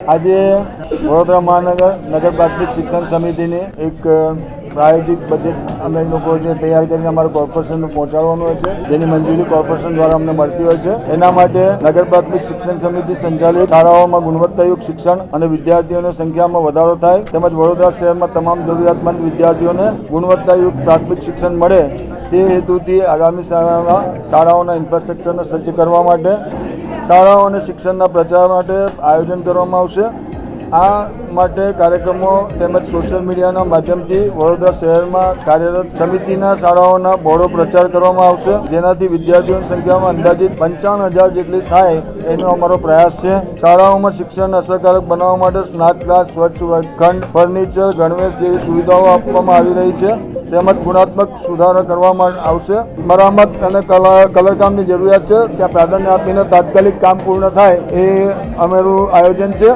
આજે વડોદરા મહાનગર નગર પ્રાથમિક શિક્ષણ સમિતિની એક પ્રાયોજિક બજેટ અમે લોકો જે તૈયાર કરીને અમારા કોર્પોરેશનને પહોંચાડવાનું હોય છે, જેની મંજૂરી કોર્પોરેશન દ્વારા અમને મળતી હોય છે. એના માટે નગર પ્રાથમિક શિક્ષણ સમિતિ સંચાલિત શાળાઓમાં ગુણવત્તાયુક્ત શિક્ષણ અને વિદ્યાર્થીઓની સંખ્યામાં વધારો થાય, તેમજ વડોદરા શહેરમાં તમામ જરૂરિયાતમંદ વિદ્યાર્થીઓને ગુણવત્તાયુક્ત પ્રાથમિક શિક્ષણ મળે તે હેતુથી આગામી શાળાઓના ઇન્ફ્રાસ્ટ્રક્ચરને સજ્જ કરવા માટે શાળાઓ અને શિક્ષણના પ્રચાર માટે આયોજન કરવામાં આવશે. આ માટે કાર્યક્રમો તેમજ સોશિયલ મીડિયાના માધ્યમથી વડોદરા શહેરમાં કાર્યરત સમિતિના શાળાઓના બોર્ડો પ્રચાર કરવામાં આવશે. જેનાથી વિદ્યાર્થીઓની સંખ્યામાં અંદાજિત પંચાવન હજાર જેટલી થાય એનો અમારો પ્રયાસ છે. શાળાઓમાં શિક્ષણ અસરકારક બનાવવા માટે સ્માર્ટ ક્લાસ, સ્વચ્છ વર્ગખંડ ફર્નિચર, ગણવેશ જેવી સુવિધાઓ આપવામાં આવી રહી છે. તેમજ ગુણાત્મક સુધારો કરવામાં આવશે. મરામત અને કલા, કલરકામની જરૂરિયાત છે. ત્યાં પ્રાધાન્ય આપીને તાત્કાલિક કામ પૂર્ણ થાય એ અમારું આયોજન છે.